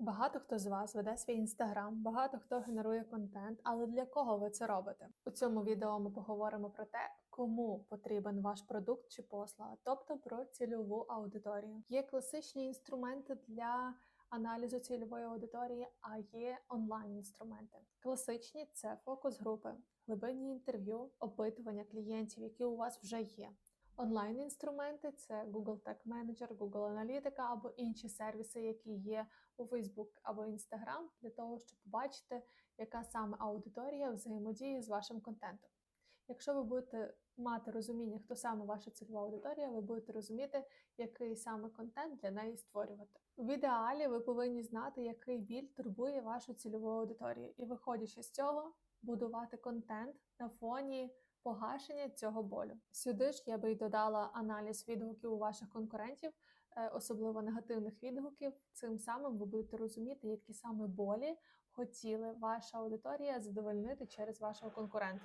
Багато хто з вас веде свій інстаграм, багато хто генерує контент, але для кого ви це робите? У цьому відео ми поговоримо про те, кому потрібен ваш продукт чи послуга, тобто про цільову аудиторію. Є класичні інструменти для аналізу цільової аудиторії, а є онлайн-інструменти. Класичні це фокус групи, глибинні інтерв'ю, опитування клієнтів, які у вас вже є. Онлайн-інструменти це Google Tag Manager, Google Аналітика або інші сервіси, які є у Facebook або Instagram, для того, щоб побачити, яка саме аудиторія взаємодіє з вашим контентом. Якщо ви будете мати розуміння, хто саме ваша цільова аудиторія, ви будете розуміти, який саме контент для неї створювати. В ідеалі ви повинні знати, який біль турбує вашу цільову аудиторію, і, виходячи з цього, будувати контент на фоні погашення цього болю. Сюди ж я би й додала аналіз відгуків у ваших конкурентів, е, особливо негативних відгуків. Цим самим ви будете розуміти, які саме болі хотіли ваша аудиторія задовольнити через вашого конкурента.